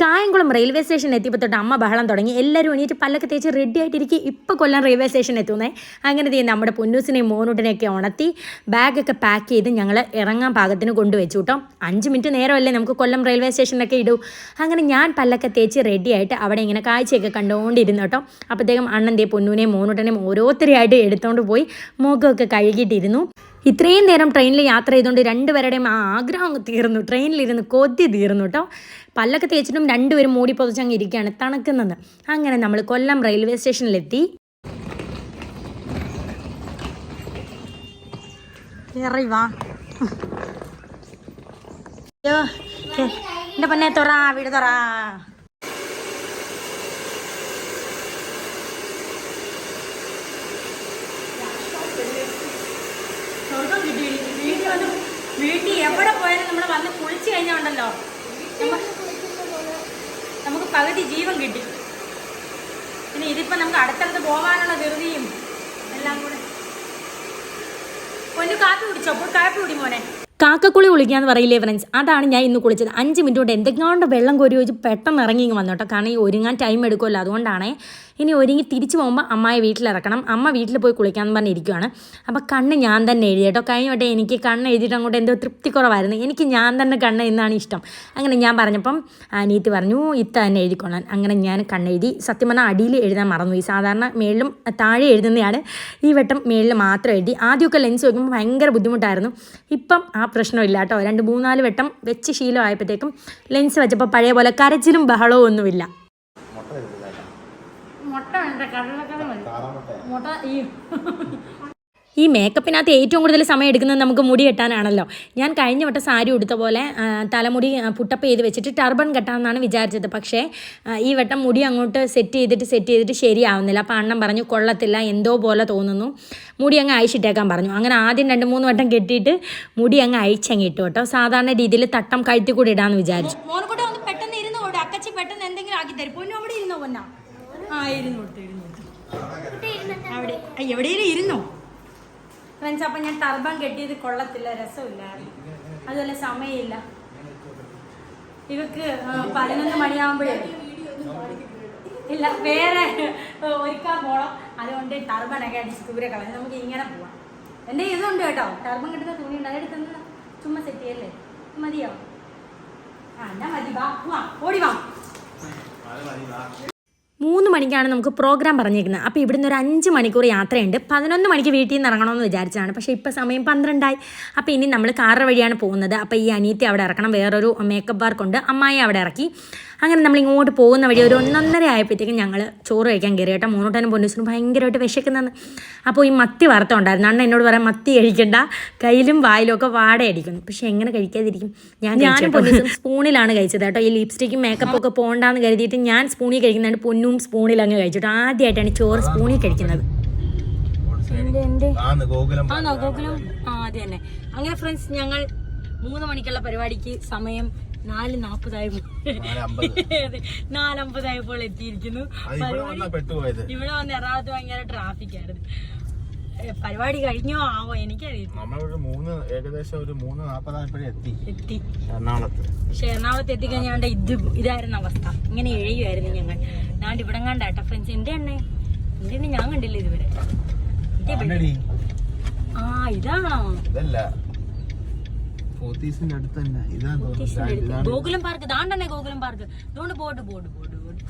Kayamkulam railway station എത്തിയപ്പോൾ തൊട്ട് അമ്മ ബഹളം തുടങ്ങി. എല്ലാവരും എണീറ്റ് പല്ലൊക്കെ തേച്ച് റെഡി ആയിട്ടിരിക്കും. ഇപ്പോൾ കൊല്ലം റെയിൽവേ സ്റ്റേഷൻ എത്തുന്നേ. അങ്ങനെ തീ നമ്മുടെ പൊന്നൂസിനെയും മോനൂട്ടിനെയൊക്കെ ഉണർത്തി ബാഗൊക്കെ പാക്ക് ചെയ്ത് ഞങ്ങൾ ഇറങ്ങാൻ പാകത്തിന് കൊണ്ടുവച്ചു കേട്ടോ അഞ്ച് മിനിറ്റ് നേരമല്ലേ നമുക്ക് കൊല്ലം റെയിൽവേ സ്റ്റേഷനിലൊക്കെ ഇടൂ. അങ്ങനെ ഞാൻ പല്ലൊക്കെ തേച്ച് റെഡി ആയിട്ട് അവിടെ ഇങ്ങനെ കാഴ്ചയൊക്കെ കണ്ടുകൊണ്ടിരുന്നു കേട്ടോ അപ്പോഴത്തേക്കും അണ്ണൻ ദേ പൊന്നൂനെയും മോനൂട്ടനെയും ഓരോരുത്തരെയായിട്ട് എടുത്തുകൊണ്ട് പോയി. മുഖമൊക്കെ കഴുകിയിട്ടിരുന്നു. ഇത്രയും നേരം ട്രെയിനിൽ യാത്ര ചെയ്തുകൊണ്ട് രണ്ടുപേരുടെയും ആ ആഗ്രഹം തീർന്നു. ട്രെയിനിലിരുന്ന് കൊതി തീർന്നു കേട്ടോ പല്ലൊക്കെ തേച്ചിട്ടും രണ്ടുപേരും മൂടി പൊതിച്ചങ്ങ് ഇരിക്കുകയാണ് തണുക്കുന്നത്. അങ്ങനെ നമ്മൾ കൊല്ലം റെയിൽവേ സ്റ്റേഷനിലെത്തി എന്റെ പൊന്നെ തുറ വീട് തുറ. സ്വർഗം കിട്ടി വീട്ടിൽ വന്ന് വീട്ടിൽ എവിടെ പോയാലും നമ്മൾ വന്ന് കുളിച്ചു കഴിഞ്ഞാൽ ഉണ്ടല്ലോ നമുക്ക് പകുതി ജീവൻ കിട്ടി. പിന്നെ ഇതിപ്പോ നമുക്ക് അടുത്തടുത്ത് പോകാനുള്ള ധൃതിയും എല്ലാം കൂടെ. ഒന്ന് കാപ്പി കുടിച്ചോ? അപ്പോൾ കാപ്പി കുടി മോനെ. കാക്കക്കുളി കുളിക്കാന്ന് പറയില്ലേ ഫ്രണ്ട്സ് അതാണ് ഞാൻ ഇന്ന് കുളിച്ചത്. അഞ്ച് മിനിറ്റ് കൊണ്ട് എന്തെങ്കിലും വെള്ളം കോരി വെച്ച് പെട്ടെന്ന് ഇറങ്ങി വന്നു കേട്ടോ. കാരണം ഈ ഒരുങ്ങാൻ ടൈം എടുക്കുമല്ലോ അതുകൊണ്ടാണേ ഇനി ഒരുങ്ങി തിരിച്ചു പോകുമ്പോൾ അമ്മായി വീട്ടിലിറക്കണം അമ്മ വീട്ടിൽ പോയി കുളിക്കാമെന്ന് പറഞ്ഞിരിക്കുവാണ് അപ്പോൾ കണ്ണ് ഞാൻ തന്നെ എഴുതി കേട്ടോ. കഴിഞ്ഞ എനിക്ക് കണ്ണ് എഴുതിയിട്ട് അങ്ങോട്ട് എന്തോ തൃപ്തി കുറവായിരുന്നു. എനിക്ക് ഞാൻ തന്നെ കണ്ണ് എന്നാണ് ഇഷ്ടം. അങ്ങനെ ഞാൻ പറഞ്ഞപ്പം അനീത്ത് പറഞ്ഞു ഇത്ത തന്നെ എഴുതിക്കൊള്ളാൻ. അങ്ങനെ ഞാൻ കണ്ണെഴുതി സത്യം പറഞ്ഞാൽ അടിയിൽ എഴുതാൻ മറന്നു ഈ സാധാരണ മേളിലും താഴെ എഴുതുന്നതാണ്. ഈ വട്ടം മേളിൽ മാത്രം എഴുതി. ആദ്യമൊക്കെ ലെൻസ് വെക്കുമ്പോൾ ഭയങ്കര ബുദ്ധിമുട്ടായിരുന്നു. ഇപ്പം ആ പ്രശ്നമില്ല കേട്ടോ. രണ്ട് മൂന്നാൽ വട്ടം വെച്ച് ശീലമായപ്പോഴത്തേക്കും ലെൻസ് വെച്ചപ്പോൾ പഴയ പോലെ കരച്ചിലും ബഹളവും ഒന്നുമില്ല. മുട്ട വേണ്ട താറാമുട്ട മുട്ട ഈ ഈ മേക്കപ്പിനകത്ത് ഏറ്റവും കൂടുതൽ സമയം എടുക്കുന്നത് നമുക്ക് മുടി കെട്ടാനാണല്ലോ. ഞാൻ കഴിഞ്ഞ വട്ടം സാരി ഉടുത്ത പോലെ തലമുടി പുട്ടപ്പ് ചെയ്ത് വെച്ചിട്ട് ടർബൺ കെട്ടാമെന്നാണ് വിചാരിച്ചത്. പക്ഷേ ഈ വട്ടം മുടി അങ്ങോട്ട് സെറ്റ് ചെയ്തിട്ട് സെറ്റ് ചെയ്തിട്ട് ശരിയാവുന്നില്ല. അപ്പോൾ അണ്ണൻ പറഞ്ഞു കൊള്ളത്തില്ല എന്തോ പോലെ തോന്നുന്നു. മുടി അങ്ങ് അയച്ചിട്ടേക്കാൻ പറഞ്ഞു. അങ്ങനെ ആദ്യം രണ്ട് മൂന്ന് വട്ടം കെട്ടിയിട്ട് മുടി അങ്ങ് അയച്ചങ്ങ് ഇട്ടു കേട്ടോ. സാധാരണ രീതിയിൽ തട്ടം കഴുത്തി കൂടി ഇടാമെന്ന് വിചാരിച്ചു. പെട്ടെന്ന് ഇരുന്നു കൂടെ അക്കച്ചി പെട്ടെന്ന് എന്തെങ്കിലും ആക്കി തരും. പൊന്നു അവിടെ ഇരുന്നോ പൊന്നാ? ആ അവിടെ എവിടെയെങ്കിലും ഇരുന്നോ? ഫ്രണ്ട്സ് അപ്പം ഞാൻ ടർബൻ കെട്ടിയത് കൊള്ളത്തില്ല രസമില്ല. അതുപോലെ സമയമില്ല. ഇവക്ക് പതിനൊന്ന് മണിയാകുമ്പോഴേ ഇല്ല വേറെ ഒരുക്കാൻ പോണം. അതുകൊണ്ട് ടർബണൊക്കെ അടിച്ച് ദൂരെ കളഞ്ഞ് നമുക്ക് ഇങ്ങനെ പോവാം. എന്റെ ഇതുണ്ട് കേട്ടോ. ടർബൻ കിട്ടുന്ന തുണി ഉണ്ട്. അതെടുത്ത് ചുമ്മാ സെറ്റ് ചെയ്യല്ലേ? മതിയോ? ആ എന്നാ മതി. വാ വാ. ഓടി വാ. മൂന്ന് മണിക്കാണ് നമുക്ക് പ്രോഗ്രാം പറഞ്ഞിരിക്കുന്നത്. അപ്പോൾ ഇവിടുന്ന് ഒരു അഞ്ച് മണിക്കൂർ യാത്രയുണ്ട്. പതിനൊന്ന് മണിക്ക് വീട്ടിൽ നിന്ന് ഇറങ്ങണമെന്ന് വിചാരിച്ചതാണ്. പക്ഷേ ഇപ്പോൾ സമയം പന്ത്രണ്ടായി. അപ്പോൾ ഇനി നമ്മൾ കാറ് വഴിയാണ് പോകുന്നത്. അപ്പോൾ ഈ അനിയത്തി അവിടെ ഇറക്കണം. വേറൊരു മേക്കപ്പ് ബാർക്കുണ്ട് അമ്മായി അവിടെ ഇറക്കി. അങ്ങനെ നമ്മൾ ഇങ്ങോട്ട് പോകുന്ന വഴി ഒരു ഒന്നൊന്നര ആയപ്പോഴത്തേക്കും ഞങ്ങൾ ചോറ് കഴിക്കാൻ കയറി. കേട്ടോ മൂന്നോട്ടനും പൊന്നൂസിനും ഭയങ്കരമായിട്ട് വിശക്കുന്നതെന്ന് അപ്പോൾ ഈ മത്തി വറുത്തുണ്ടായിരുന്നു. അണ്ണ എന്നോട് പറയാം മത്തി കഴിക്കണ്ട. കയ്യിലും വായിലും ഒക്കെ വാടയടിക്കുന്നു. പക്ഷെ എങ്ങനെ കഴിക്കാതിരിക്കും? ഞാൻ ഞാനും പൊന്നൂസും സ്പൂണിലാണ് കഴിച്ചത് കേട്ടോ. ഈ ലിപ്സ്റ്റിക്കും മേക്കപ്പ് ഒക്കെ പോകണ്ടെന്ന് കരുതിയിട്ട് ഞാൻ സ്പൂണിൽ കഴിക്കുന്നതാണ് പൊന്നും സ്പൂണിൽ അങ്ങ് കഴിച്ചിട്ട് ആദ്യമായിട്ടാണ് ചോറ് സ്പൂണിൽ കഴിക്കുന്നത്. അങ്ങനെ ഫ്രണ്ട്സ് ഞങ്ങൾ മൂന്ന് മണിക്കുള്ള പരിപാടിക്ക് സമയം നാല് അമ്പത് നാലമ്പതായപ്പോൾ എത്തിയിരിക്കുന്നു. ഇവിടെ വന്നാ എറണാകുളത്ത് ഭയങ്കര ട്രാഫിക് ആയിരുന്നു. പരിപാടി കഴിഞ്ഞോ? ആവോ? എനിക്കറിയില്ല. നമ്മളൊരു മൂന്ന് ഏകദേശം ഒരു മൂന്ന് നാപ്പതായപ്പോഴേ എത്തി. എത്തി. എറണാകുളത്ത്. പക്ഷെ എറണാകുളത്ത് എത്തിക്കഴിഞ്ഞാണ്ട് ഇത് ഇതായിരുന്നു അവസ്ഥ. ഇങ്ങനെ എഴുകയായിരുന്നു ഞങ്ങൾ. ഞാണ്ട് ഇവിടെ കണ്ടാട്ടോ ഫ്രണ്ട്സ് എന്റെ എണ്ണേ എന്റെ എണ്ണ ഞാൻ കണ്ടില്ല ഇതുവരെ. ഇതേ ആ ഇതാണോ? ഇതല്ല. പോത്തീസിന്റെ അടുത്ത് തന്നെ. ഇതാണ്. ഗോകുലം പാർക്ക് ദാണ്ടന്നെ ഗോകുലം പാർക്ക്. അതുകൊണ്ട് ബോർഡ് ബോർഡ് ബോർഡ് ബോർഡ്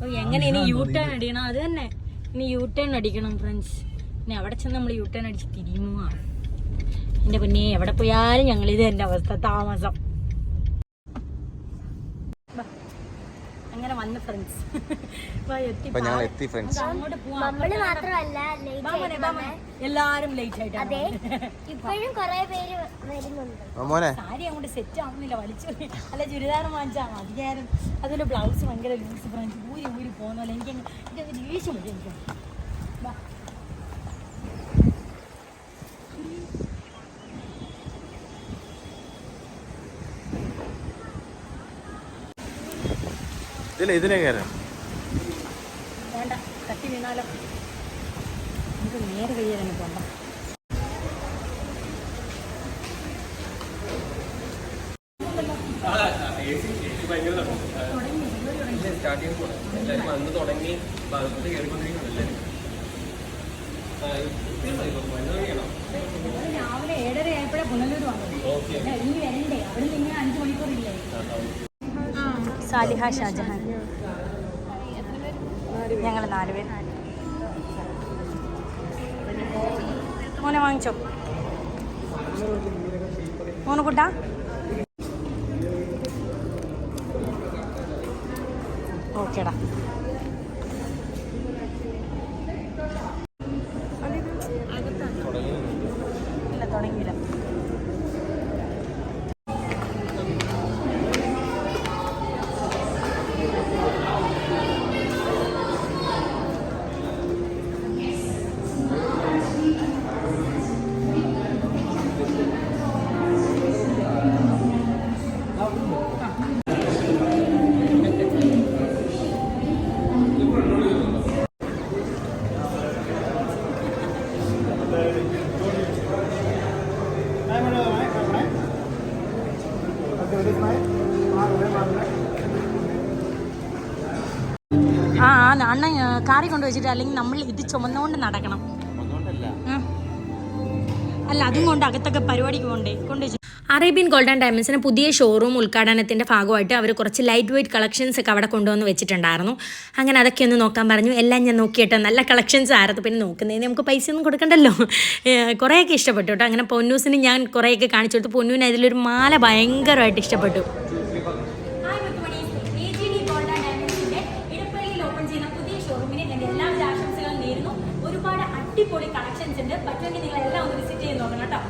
ഓ എങ്ങനെ ഇനി യൂ ടേൺ അടിക്കണം അത് തന്നെ. ഇനി യൂ ടേൺ അടിക്കണം ഫ്രണ്ട്സ് ഇനി അവിടെ ചെന്ന് നമ്മൾ യൂ ടേൺ അടിച്ച് തിരിയുമോ എന്റെ പിന്നെ എവിടെ പോയാലും ഞങ്ങൾ ഇത് എന്റെ അവസ്ഥ താമസം. അങ്ങനെ വന്ന് ഫ്രണ്ട്സ് എത്തി ഇപ്പൊ ഞങ്ങൾ എത്തി ഫ്രണ്ട്സ് നമ്മൾ മാത്രമല്ല എല്ലാരും ലേറ്റ് ആയിട്ടാണ് അതെ ഇപ്പോഴും കുറെ പേര് വരുന്നുണ്ട്. സാരി അങ്ങോട്ട് സെറ്റ് ആവുന്നില്ല വലിച്ചു അല്ല ചുരിദാർ വാങ്ങിച്ചാൽ മതിയായിരുന്നു അതുപോലെ ബ്ലൗസ് ഭയങ്കര ലൂസ് ഫ്രണ്ട്സ് ഊരി ഊരി പോകുന്നല്ലോ എനിക്ക് എനിക്ക് ദേഷ്യം വരും എനിക്ക്. ഇതില്ല ഇതിനെ കയറാം. വേണ്ട തട്ടി വീണാലോ. നമുക്ക് നേരെ പോണ്ട സ്റ്റാർട്ടിങ് എല്ലാവരും വന്ന് തുടങ്ങി? രാവിലെ ഏഴര ആയപ്പോഴേ പുനലൂർ വന്നത്. ഓക്കെ. ഇനി വരണ്ടേ അവിടെ നിന്ന് അഞ്ച് മണിക്കൂറില്ലേ സാലിഹ ഷാജഹാൻ. ഞങ്ങൾ നാലുപേർ മോനെ വാങ്ങിച്ചോ. മോനെ കുട്ടാ. ഓക്കേടാ കാറി കൊണ്ട് വെച്ചിട്ട് അല്ലെങ്കിൽ നമ്മൾ ഇത് ചുമന്നുകൊണ്ട് നടക്കണം. അല്ല അതും കൊണ്ട് അകത്തൊക്കെ പരിപാടിക്ക് പോകണ്ടേ കൊണ്ടുവച്ചു അറേബ്യൻ ഗോൾഡൻ ഡയമണ്ട്സിന് പുതിയ ഷോറൂം ഉദ്ഘാടനത്തിന്റെ ഭാഗമായിട്ട് അവർ കുറച്ച് ലൈറ്റ് വെയിറ്റ് കളക്ഷൻസ് ഒക്കെ അവിടെ കൊണ്ടുവന്ന് വെച്ചിട്ടുണ്ടായിരുന്നു. അങ്ങനെ അതൊക്കെ ഒന്ന് നോക്കാൻ പറഞ്ഞു. എല്ലാം ഞാൻ നോക്കിയിട്ട് നല്ല കളക്ഷൻസ് ആയിരുന്നു. പിന്നെ നോക്കുന്നതിന് നമുക്ക് പൈസ ഒന്നും കൊടുക്കണ്ടല്ലോ. കുറേയൊക്കെ ഇഷ്ടപ്പെട്ടു കേട്ടോ. അങ്ങനെ പൊന്നൂസിന് ഞാൻ കുറേയൊക്കെ കാണിച്ചു കൊടുത്തു. പൊന്നൂന് അതിലൊരു മാല ഭയങ്കരമായിട്ട് ഇഷ്ടപ്പെട്ടു. പറ്റുമെങ്കിൽ നിങ്ങൾ എല്ലാം ഒന്ന് വിസിറ്റ് ചെയ്ത് നോക്കണം കേട്ടോ.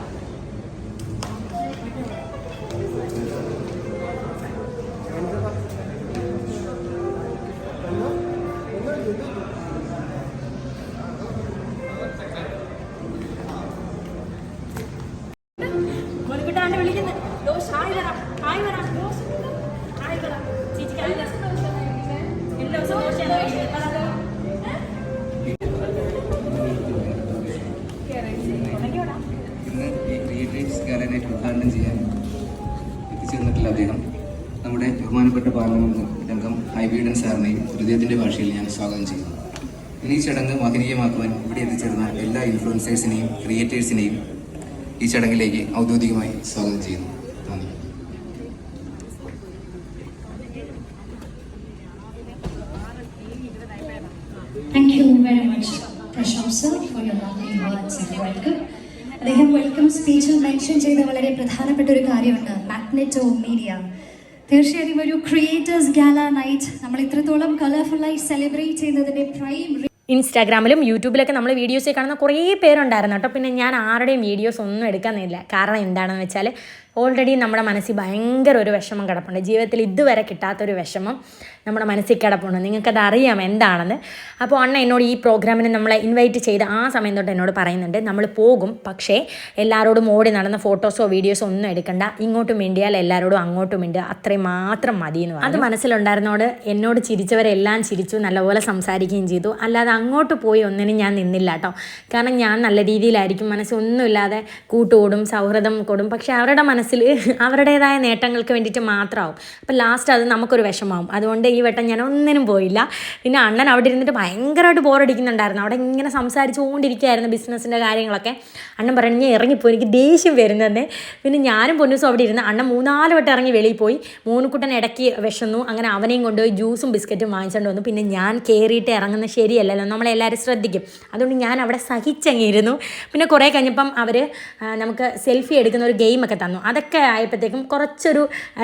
ക്രിയേറ്റീവ്സ് ഗാലറിയായിട്ട് ഉദ്ഘാടനം ചെയ്യാൻ എത്തിച്ചേർന്നിട്ടുള്ള അദ്ദേഹം നമ്മുടെ ബഹുമാനപ്പെട്ട പാർലമെന്റ് അംഗം ഹൈബീഡൻ സാറിനെയും ഹൃദയത്തിന്റെ ഭാഷയിൽ ഞാൻ സ്വാഗതം ചെയ്യുന്നു. ഇനി ഈ ചടങ്ങ് മഹനീയമാക്കുവാൻ ഇവിടെ എത്തിച്ചേർന്ന എല്ലാ ഇൻഫ്ലുവൻസേഴ്സിനെയും ക്രിയേറ്റേഴ്സിനെയും ഈ ചടങ്ങിലേക്ക് ഔദ്യോഗികമായി സ്വാഗതം ചെയ്യുന്നു. പ്രധാനപ്പെട്ട ഒരു കാര്യമുണ്ട്. മാഗ്നറ്റോ മീഡിയ തീർച്ചയായും ഒരു ക്രിയേറ്റേഴ്സ് ഗാല നൈറ്റ് നമ്മൾ ഇത്രത്തോളം കളർഫുള്ളായി സെലിബ്രേറ്റ് ചെയ്യുന്നതിന്റെ പ്രൈം ഇൻസ്റ്റാഗ്രാമിലും യൂട്യൂബിലൊക്കെ നമ്മൾ വീഡിയോസ് കാണുന്ന കുറേ പേരുണ്ടായിരുന്നു കേട്ടോ. പിന്നെ ഞാൻ ആരുടെയും വീഡിയോസ് ഒന്നും എടുക്കാനില്ല കാരണം എന്താണെന്ന് വെച്ചാൽ ഓൾറെഡി നമ്മുടെ മനസ്സിൽ ഭയങ്കര ഒരു വിഷമം കിടപ്പുണ്ട്. ജീവിതത്തിൽ ഇതുവരെ കിട്ടാത്തൊരു വിഷമം. നമ്മുടെ മനസ്സിൽ കിടപ്പുണ്ട്. നിങ്ങൾക്കത് അറിയാം എന്താണെന്ന്. അപ്പോൾ അണ്ണ എന്നോട് ഈ പ്രോഗ്രാമിന് നമ്മളെ ഇൻവൈറ്റ് ചെയ്ത് ആ സമയം തൊട്ട് എന്നോട് പറയുന്നുണ്ട്. നമ്മൾ പോകും പക്ഷേ എല്ലാവരോടും ഓടി നടന്ന ഫോട്ടോസോ വീഡിയോസോ ഒന്നും എടുക്കണ്ട. ഇങ്ങോട്ടും മിണ്ടിയാൽ എല്ലാവരോടും അങ്ങോട്ടും മിണ്ടുക അത്രയും മാത്രം മതി എന്ന് പറഞ്ഞു. അത് മനസ്സിലുണ്ടായിരുന്നോട് എന്നോട് ചിരിച്ചവരെല്ലാം ചിരിച്ചു നല്ലപോലെ സംസാരിക്കുകയും ചെയ്തു. അല്ലാതെ അങ്ങോട്ട് പോയി ഒന്നിനും ഞാൻ നിന്നില്ല കേട്ടോ. കാരണം ഞാൻ നല്ല രീതിയിലായിരിക്കും. മനസ്സൊന്നുമില്ലാതെ കൂട്ടുകൂടും സൗഹൃദം കൂടും. പക്ഷേ അവരുടെ മനസ്സിൽ അവരുടേതായ നേട്ടങ്ങൾക്ക് വേണ്ടിയിട്ട് മാത്രമാവും. അപ്പം ലാസ്റ്റ് അത് നമുക്കൊരു വിഷമാവും അതുകൊണ്ട് ഈ ഞാൻ ഒന്നിനും പോയില്ല. പിന്നെ അണ്ണൻ അവിടെ ഇരുന്നിട്ട് ഭയങ്കരമായിട്ട് ബോറടിക്കുന്നുണ്ടായിരുന്നു അവിടെ ഇങ്ങനെ സംസാരിച്ചുകൊണ്ടിരിക്കുകയായിരുന്നു ബിസിനസ്സിന്റെ കാര്യങ്ങളൊക്കെ. അണ്ണൻ പറഞ്ഞു ഞാൻ ഇറങ്ങിപ്പോയി എനിക്ക് ദേഷ്യം വരുന്നതെന്ന് പിന്നെ ഞാനും പൊന്നൂസും അവിടെ ഇരുന്ന് അണ്ണൻ മൂന്നാൽ വട്ടം ഇറങ്ങി വെളിയിൽ പോയി. മൂന്നുകുട്ടൻ ഇടയ്ക്ക് വിശന്നു. അങ്ങനെ അവനെയും കൊണ്ടുപോയി ജ്യൂസും ബിസ്ക്കറ്റും വാങ്ങിച്ചുകൊണ്ട് വന്നു. പിന്നെ ഞാൻ കയറിയിട്ട് ഇറങ്ങുന്നത് ശരിയല്ലല്ലോ. നമ്മളെല്ലാവരും ശ്രദ്ധിക്കും. അതുകൊണ്ട് ഞാൻ അവിടെ സഹിച്ചങ്ങിയിരുന്നു പിന്നെ കുറേ കഴിഞ്ഞപ്പം അവർ നമുക്ക് സെൽഫി എടുക്കുന്ന ഒരു ഗെയിമൊക്കെ തന്നു. അതൊക്കെ ആയപ്പോഴത്തേക്കും കുറച്ചൊരു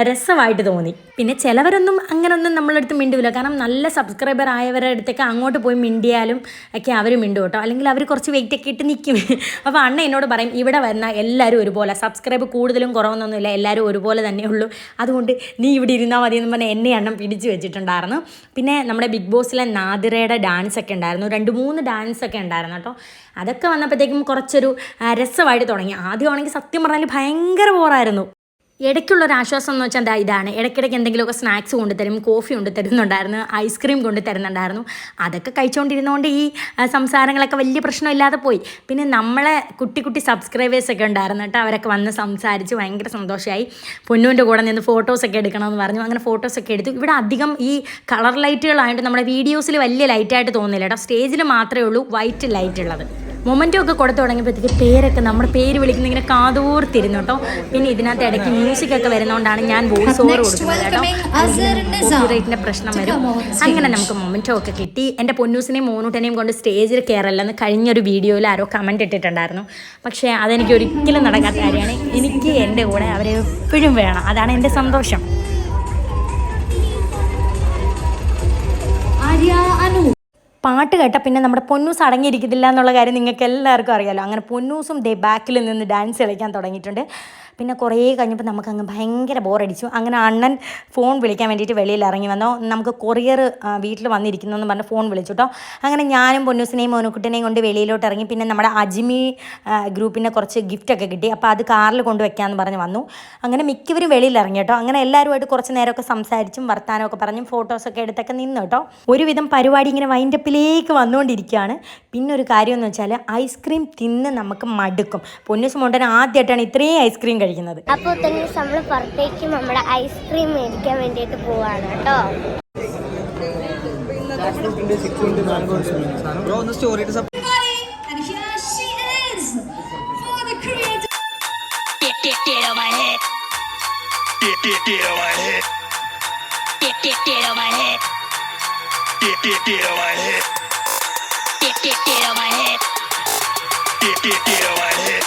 രസമായിട്ട് തോന്നി. പിന്നെ ചിലവരൊന്നും അങ്ങനൊന്നും നമ്മളടുത്ത് മിണ്ടില്ല കാരണം നല്ല സബ്സ്ക്രൈബർ ആയവരുടെ അടുത്തൊക്കെ അങ്ങോട്ട് പോയി മിണ്ടിയാലും ഒക്കെ അവർ മിണ്ടും കേട്ടോ അല്ലെങ്കിൽ അവർ കുറച്ച് വെയിറ്റ് ഒക്കെ ഇട്ട് നിൽക്കും അപ്പോൾ അണ്ണ എന്നോട് പറയും ഇവിടെ വരുന്ന എല്ലാവരും ഒരുപോലെ. സബ്സ്ക്രൈബ് കൂടുതലും കുറവൊന്നുമില്ല എല്ലാവരും ഒരുപോലെ തന്നെ ഉള്ളൂ. അതുകൊണ്ട് നീ ഇവിടെ ഇരുന്നാൽ മതി എന്ന് പറഞ്ഞാൽ എന്നെ അണ്ണം പിടിച്ചു വെച്ചിട്ടുണ്ടായിരുന്നു. പിന്നെ നമ്മുടെ ബിഗ് ബോസിലെ നാദിരയുടെ ഡാൻസ് ഒക്കെ ഉണ്ടായിരുന്നു. രണ്ട് മൂന്ന് ഡാൻസ് ഒക്കെ ഉണ്ടായിരുന്നു കേട്ടോ. അതൊക്കെ വന്നപ്പോഴത്തേക്കും കുറച്ചൊരു രസമായിട്ട് തുടങ്ങി. ആദ്യമാണെങ്കിൽ സത്യം പറഞ്ഞാൽ ഭയങ്കര ബോറായിരുന്നു ഇടയ്ക്കുള്ള ഒരു ആശ്വാസം എന്ന് വെച്ചാൽ എന്താ ഇതാണ്. ഇടയ്ക്കിടയ്ക്ക് എന്തെങ്കിലുമൊക്കെ സ്നാക്സ് കൊണ്ടുതരും കോഫി കൊണ്ട് തരുന്നുണ്ടായിരുന്നു ഐസ്ക്രീം കൊണ്ട് തരുന്നുണ്ടായിരുന്നു അതൊക്കെ കഴിച്ചുകൊണ്ടിരുന്നതുകൊണ്ട് ഈ സംസാരങ്ങളൊക്കെ വലിയ പ്രശ്നമില്ലാതെ പോയി. പിന്നെ നമ്മളെ കുട്ടി കുട്ടി സബ്സ്ക്രൈബേഴ്സൊക്കെ ഉണ്ടായിരുന്നു കേട്ടോ അവരൊക്കെ വന്ന് സംസാരിച്ച് ഭയങ്കര സന്തോഷമായി പൊന്നുവിന്റെ കൂടെ നിന്ന് ഫോട്ടോസൊക്കെ എടുക്കണമെന്ന് പറഞ്ഞു. അങ്ങനെ ഫോട്ടോസൊക്കെ എടുത്തു. ഇവിടെ അധികം ഈ കളർ ലൈറ്റുകളായതുകൊണ്ട് നമ്മുടെ വീഡിയോസിൽ വലിയ ലൈറ്റായിട്ട് തോന്നുന്നില്ല കേട്ടോ. സ്റ്റേജിൽ മാത്രമേ ഉള്ളൂ വൈറ്റ് ലൈറ്റ് ഉള്ളത് മൊമെന്റോ ഒക്കെ കൊടുത്തു തുടങ്ങിയപ്പോഴത്തേക്ക് പേരൊക്കെ നമ്മുടെ പേര് വിളിക്കുന്ന ഇങ്ങനെ കാതോർത്തിരുന്നു കേട്ടോ. പിന്നെ ഇതിനകത്ത് ഇടയ്ക്ക് മ്യൂസിക് ഒക്കെ വരുന്നതുകൊണ്ടാണ് ഞാൻ വോയിസ് ഓവർ കൊടുക്കുന്നത് കേട്ടോ. പ്രശ്നം വരും. അങ്ങനെ നമുക്ക് മൊമെന്റോ ഒക്കെ കിട്ടി. എന്റെ പൊന്നൂസിനെയും മോനൂട്ടനെയും കൊണ്ട് സ്റ്റേജിൽ കയറല്ലെന്ന് കഴിഞ്ഞൊരു വീഡിയോയിൽ ആരോ കമന്റ് ഇട്ടിട്ടുണ്ടായിരുന്നു. പക്ഷേ അതെനിക്ക് ഒരിക്കലും നടക്കാത്ത കാര്യമാണ്. എനിക്ക് എന്റെ കൂടെ അവരെ എപ്പോഴും വേണം. അതാണ് എന്റെ സന്തോഷം. ആര്യ? പാട്ട് കേട്ട പിന്നെ നമ്മുടെ പൊന്നൂസ് അടങ്ങിയിരിക്കത്തില്ല എന്നുള്ള കാര്യം നിങ്ങൾക്ക് എല്ലാവർക്കും അറിയാമല്ലോ അങ്ങനെ പൊന്നൂസും ദേ ബാക്കിൽ നിന്ന് ഡാൻസ് കളിക്കാൻ തുടങ്ങിയിട്ടുണ്ട്. പിന്നെ കുറേ കഴിഞ്ഞപ്പോൾ നമുക്ക് അങ്ങ് ഭയങ്കര ബോറടിച്ചു. അങ്ങനെ അണ്ണൻ ഫോൺ വിളിക്കാൻ വേണ്ടിയിട്ട് വെളിയിൽ ഇറങ്ങി വന്നോ. നമുക്ക് കൊറിയർ വീട്ടിൽ വന്നിരിക്കുന്നു എന്ന് പറഞ്ഞ് ഫോൺ വിളിച്ചു കേട്ടോ. അങ്ങനെ ഞാനും പൊന്നൂസിനെയും മോനുക്കുട്ടിനെയും കൊണ്ട് വെളിയിലോട്ട് ഇറങ്ങി. പിന്നെ നമ്മുടെ അജ്മി ഗ്രൂപ്പിന്റെ കുറച്ച് ഗിഫ്റ്റൊക്കെ കിട്ടി. അപ്പോൾ അത് കാറിൽ കൊണ്ടുവയ്ക്കാമെന്ന് പറഞ്ഞ് വന്നു. അങ്ങനെ മിക്കവരും വെളിയിൽ ഇറങ്ങി കേട്ടോ. അങ്ങനെ എല്ലാവരുമായിട്ട് കുറച്ച് നേരമൊക്കെ സംസാരിച്ചും വർത്താനമൊക്കെ പറഞ്ഞും ഫോട്ടോസൊക്കെ എടുത്തൊക്കെ നിന്നു കേട്ടോ. ഒരുവിധം പരിപാടി ഇങ്ങനെ വൈൻഡപ്പിലേക്ക് വന്നുകൊണ്ടിരിക്കുകയാണ്. പിന്നെ ഒരു കാര്യം എന്ന് വെച്ചാൽ ഐസ്ക്രീം തിന്ന് നമുക്ക് മടുക്കും. പൊന്നൂസ് മോണ്ടൻ ആദ്യമായിട്ടാണ് ഇത്രയും ഐസ്ക്രീം കഴിക്കുന്നത്. അപ്പോൾ തന്നെ നമ്മൾ പുറത്തേക്ക് നമ്മുടെ ഐസ്ക്രീം മേടിക്കാൻ വേണ്ടിയിട്ട് പോവാണ് കേട്ടോ. Get, get, get on my head. Get, get, get on my അത്രയും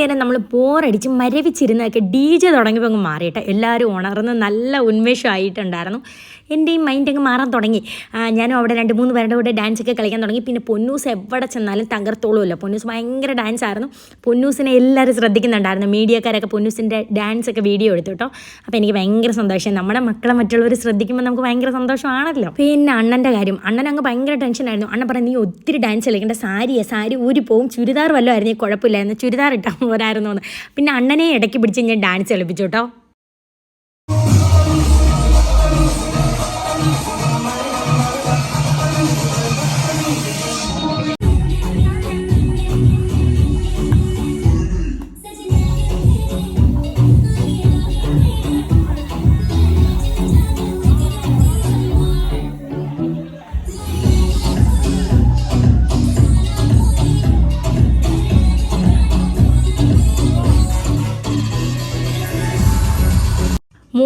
നേരം നമ്മൾ ബോറടിച്ച് മരവിച്ചിരുന്നതൊക്കെ ഡി ജെ തുടങ്ങിയപ്പോൾ അങ്ങ് മാറിയിട്ട് എല്ലാവരും ഉണർന്ന് നല്ല ഉന്മേഷമായിട്ടുണ്ടായിരുന്നു. എന്റെയും മൈൻഡ് അങ്ങ് മാറാൻ തുടങ്ങി. ഞാനും അവിടെ രണ്ട് മൂന്ന് പേരുടെ കൂടെ ഡാൻസൊക്കെ കളിക്കാൻ തുടങ്ങി. പിന്നെ പൊന്നൂസ് എവിടെ ചെന്നാലും തകർത്തോളുമല്ലോ. പൊന്നൂസ് ഭയങ്കര ഡാൻസ് ആയിരുന്നു. പൊന്നൂസിനെ എല്ലാവരും ശ്രദ്ധിക്കുന്നുണ്ടായിരുന്നു. മീഡിയക്കാരൊക്കെ പൊന്നൂസിന്റെ ഡാൻസൊക്കെ വീഡിയോ എടുത്തു കേട്ടോ. അപ്പോൾ എനിക്ക് ഭയങ്കര സന്തോഷം. നമ്മുടെ മക്കളെ മറ്റുള്ളവർ ശ്രദ്ധിക്കുമ്പോൾ നമുക്ക് ഭയങ്കര സന്തോഷമാണല്ലോ. പിന്നെ അണ്ണന്റെ കാര്യം. അണ്ണൻ അങ്ങ് ഭയങ്കര ടെൻഷനായിരുന്നു അണ്ണൻ പറഞ്ഞു നീ ഒത്തിരി ഡാൻസ് കളിക്കേണ്ട. സാരിയെ. സാരി ഊരി പോവും. ചുരിദാർ വല്ലതും ആയിരുന്നു. കുഴപ്പമില്ലായിരുന്നു. ചുരിദാർ ഇട്ടാൽ പോരായിരുന്നു പിന്നെ അണ്ണനെ ഇടയ്ക്ക് പിടിച്ച് ഞാൻ ഡാൻസ് കളിപ്പിച്ചു കേട്ടോ.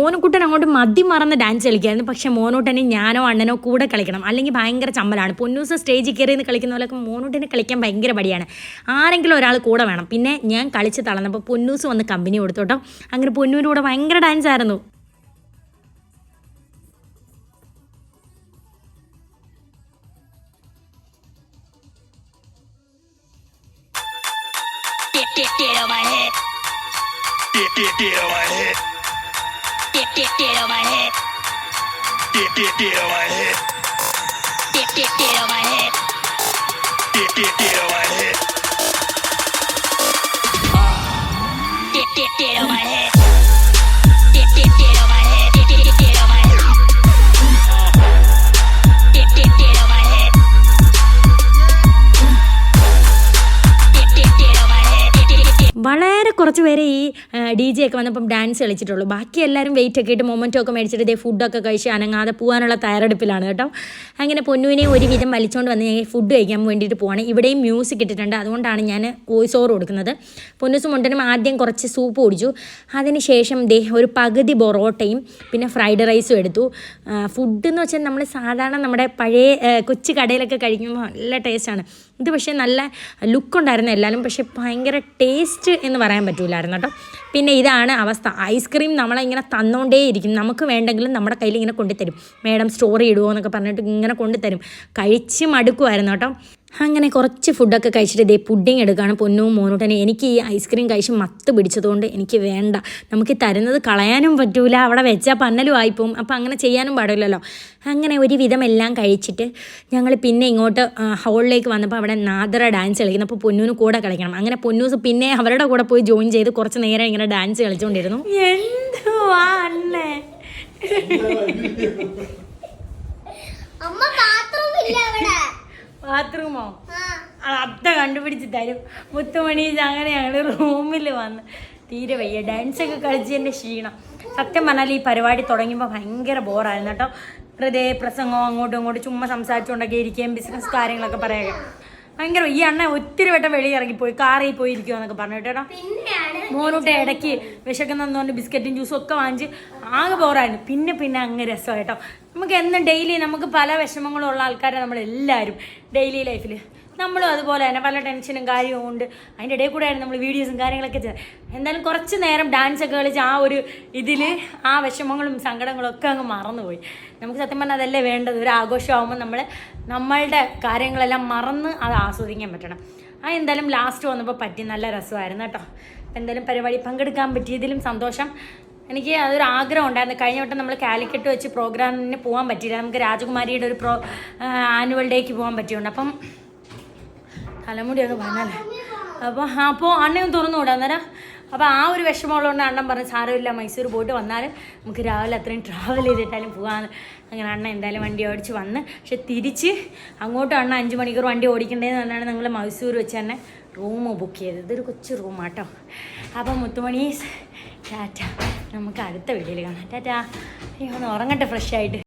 മോനുകുട്ടൻ അങ്ങോട്ട് മതി മറന്ന് ഡാൻസ് കളിക്കായിരുന്നു പക്ഷെ മോനോട്ടനെ ഞാനോ അണ്ണനോ കൂടെ കളിക്കണം അല്ലെങ്കിൽ ഭയങ്കര ചമ്മലാണ് പൊന്നൂസ് സ്റ്റേജിൽ കയറി നിന്ന് കളിക്കുന്ന പോലെയൊക്കെ മോനൂട്ടനെ കളിക്കാൻ ഭയങ്കര പടിയാണ് ആരെങ്കിലും ഒരാൾ കൂടെ വേണം പിന്നെ ഞാൻ കളിച്ച് തളർന്നപ്പോൾ പൊന്നൂസ് വന്ന് കമ്പനി കൊടുത്തോട്ടോ അങ്ങനെ പൊന്നൂരുടെ കൂടെ ഭയങ്കര ഡാൻസ് ആയിരുന്നു Dip, dip, dip on my head. Dip, dip, dip on my head. Dip, dip, dip on my head. Dip, dip, dip on my head. വളരെ കുറച്ച് പേരെ ഈ ഡി ജെ ഒക്കെ വന്നപ്പം ഡാൻസ് കളിച്ചിട്ടുള്ളൂ. ബാക്കി എല്ലാവരും വെയിറ്റ് ഒക്കെ ഇട്ട് മൊമെന്റോ ഒക്കെ മേടിച്ചിട്ട് ഇതേ ഫുഡൊക്കെ കഴിച്ച് അനങ്ങാതെ പോകാനുള്ള തയ്യാറെടുപ്പിലാണ് കേട്ടോ. അങ്ങനെ പൊന്നുവിനെ ഒരുവിധം വലിച്ചുകൊണ്ട് വന്ന് ഞാൻ ഫുഡ് കഴിക്കാൻ വേണ്ടിയിട്ട് പോവാണ്. ഇവിടെയും മ്യൂസിക് ഇട്ടിട്ടുണ്ട്. അതുകൊണ്ടാണ് ഞാൻ വോയിസ് ഓവർ കൊടുക്കുന്നത്. പൊന്നുസും മുണ്ടനും ആദ്യം കുറച്ച് സൂപ്പ് കുടിച്ചു. അതിന് ശേഷം ദേ ഒരു പകുതി പൊറോട്ടയും പിന്നെ ഫ്രൈഡ് റൈസും എടുത്തു. ഫുഡ് എന്ന് വെച്ചാൽ നമ്മൾ സാധാരണ നമ്മുടെ പഴയ കൊച്ചു കടയിലൊക്കെ കഴിക്കുമ്പോൾ നല്ല ടേസ്റ്റാണ് ഇത് പക്ഷേ നല്ല ലുക്കുണ്ടായിരുന്നു എല്ലാവരും പക്ഷേ ഭയങ്കര ടേസ്റ്റ് എന്ന് പറയാൻ പറ്റൂലായിരുന്നു കേട്ടോ. പിന്നെ ഇതാണ് അവസ്ഥ. ഐസ്ക്രീം നമ്മളെ ഇങ്ങനെ തന്നുകൊണ്ടേയിരിക്കും നമുക്ക് വേണ്ടെങ്കിലും നമ്മുടെ കയ്യിൽ ഇങ്ങനെ കൊണ്ടുതരും. മേഡം സ്റ്റോറി ഇടുമോ എന്നൊക്കെ പറഞ്ഞിട്ട് ഇങ്ങനെ കൊണ്ടുതരും. കഴിച്ച് മടുക്കുമായിരുന്നു കേട്ടോ. അങ്ങനെ കുറച്ച് ഫുഡൊക്കെ കഴിച്ചിട്ട് ഇതേ പുഡിങ് എടുക്കുകയാണ് പൊന്നും മോനൂട്ടനെ. എനിക്ക് ഈ ഐസ്ക്രീം കഴിച്ച് മത്ത് പിടിച്ചതുകൊണ്ട് എനിക്ക് വേണ്ട. നമുക്ക് തരുന്നത് കളയാനും പറ്റൂല. അവിടെ വെച്ചാൽ പന്നലും ആയിപ്പോവും. അപ്പോൾ അങ്ങനെ ചെയ്യാനും പാടില്ലല്ലോ. അങ്ങനെ ഒരു വിധം എല്ലാം കഴിച്ചിട്ട് ഞങ്ങൾ പിന്നെ ഇങ്ങോട്ട് ഹോളിലേക്ക് വന്നപ്പോൾ അവിടെ നാദറ ഡാൻസ് കളിക്കുന്നു. അപ്പോൾ പൊന്നൂന് കൂടെ കളിക്കണം. അങ്ങനെ പൊന്നൂസ് പിന്നെ അവരുടെ കൂടെ പോയി ജോയിൻ ചെയ്ത് കുറച്ച് നേരം ഇങ്ങനെ ഡാൻസ് കളിച്ചുകൊണ്ടിരുന്നു എന്തുവാ അണ്ണേ അമ്മ ബാത്റൂം ഇല്ല അവിടെ. ബാത്റൂമോ? അത്ത കണ്ടുപിടിച്ച് തരും. മുത്തുമണി അങ്ങനെ ഞങ്ങൾ റൂമിൽ വന്ന് തീരെ വയ്യ. ഡാൻസ് ഡാൻസൊക്കെ കളിച്ചതിന്റെ ക്ഷീണം. സത്യം പറഞ്ഞാൽ ഈ പരിപാടി തുടങ്ങിയപ്പോൾ ഭയങ്കര ബോറായിരുന്നു കേട്ടോ. ഹൃദയ പ്രസംഗവും അങ്ങോട്ടും ഇങ്ങോട്ടും ചുമ്മാ സംസാരിച്ചുകൊണ്ടൊക്കെ ഇരിക്കുകയും ബിസിനസ് കാര്യങ്ങളൊക്കെ പറയുക. ഭയങ്കര ഈ അണ്ണ ഒത്തിരി വട്ടം വെളിയിറങ്ങിപ്പോയി കാറിൽ പോയി ഇരിക്കുമെന്നൊക്കെ പറഞ്ഞു കേട്ടോ. മോനൂട്ട ഇടയ്ക്ക് വിശക്കുന്നെന്ന് പറഞ്ഞ് ബിസ്ക്കറ്റും ജ്യൂസും ഒക്കെ വാങ്ങിച്ച് ആകെ ബോറായിരുന്നു. പിന്നെ പിന്നെ അങ്ങ് രസമാണ് കേട്ടോ. നമുക്ക് എന്നും ഡെയിലി നമുക്ക് പല വിഷമങ്ങളും ഉള്ള ആൾക്കാരെ നമ്മളെല്ലാവരും ഡെയിലി ലൈഫിൽ നമ്മളും അതുപോലെ തന്നെ പല ടെൻഷനും കാര്യവും ഉണ്ട്. അതിന്റെ ഇടയിൽ കൂടെ ആയിരുന്നു നമ്മൾ വീഡിയോസും കാര്യങ്ങളൊക്കെ ചെയ്യുന്നത് എന്തായാലും കുറച്ച് നേരം ഡാൻസ് ഒക്കെ കളിച്ച് ആ ഒരു ഇതിൽ ആ വിഷമങ്ങളും സങ്കടങ്ങളും ഒക്കെ അങ്ങ് മറന്നുപോയി. നമുക്ക് സത്യം പറഞ്ഞാൽ അതല്ലേ വേണ്ടത്? ഒരു ആഘോഷമാകുമ്പോൾ നമ്മൾ നമ്മളുടെ കാര്യങ്ങളെല്ലാം മറന്ന് അത് ആസ്വദിക്കാൻ പറ്റണം. ആ എന്തായാലും ലാസ്റ്റ് വന്നപ്പോൾ പറ്റി നല്ല രസമായിരുന്നു കേട്ടോ. എന്തായാലും പരിപാടി പങ്കെടുക്കാൻ പറ്റിയതിലും സന്തോഷം. എനിക്ക് അതൊരു ആഗ്രഹം ഉണ്ടായിരുന്നു. കഴിഞ്ഞ വട്ടം നമ്മൾ കാലിക്കറ്റ് വെച്ച് പ്രോഗ്രാമിന് പോകാൻ പറ്റിയില്ല. നമുക്ക് രാജകുമാരിയുടെ ഒരു പ്രോ ആനുവൽ ഡേക്ക് പോകാൻ പറ്റിയുണ്ട്. അപ്പം തലമുടിയൊക്കെ പറഞ്ഞല്ലേ അപ്പോൾ അപ്പോൾ അണ്ണയും തുറന്നു വിടാം അന്നേരം? അപ്പോൾ ആ ഒരു വിഷമമുള്ളതുകൊണ്ട് അണ്ണൻ പറഞ്ഞു സാരമില്ല മൈസൂർ പോയിട്ട് വന്നാൽ നമുക്ക് രാവിലെ അത്രയും ട്രാവൽ ചെയ്തിട്ടാലും പോകാമെന്ന് അങ്ങനെ അണ്ണ എന്തായാലും വണ്ടി ഓടിച്ച് വന്ന് പക്ഷെ തിരിച്ച് അങ്ങോട്ടും അണ്ണ അഞ്ച് മണിക്കൂർ വണ്ടി ഓടിക്കേണ്ടതെന്ന് പറഞ്ഞാണ് ഞങ്ങൾ മൈസൂർ വെച്ച് തന്നെ റൂം ബുക്ക് ചെയ്തത്. ഇതൊരു കൊച്ചു റൂമാട്ടോ അപ്പോൾ മുത്തുമണീസ് ടാറ്റ നമുക്ക് അടുത്ത വീട്ടിൽ കാണാം. ടാറ്റ അയ്യോ ഒന്ന് ഉറങ്ങട്ടെ ഫ്രഷ് ആയിട്ട്.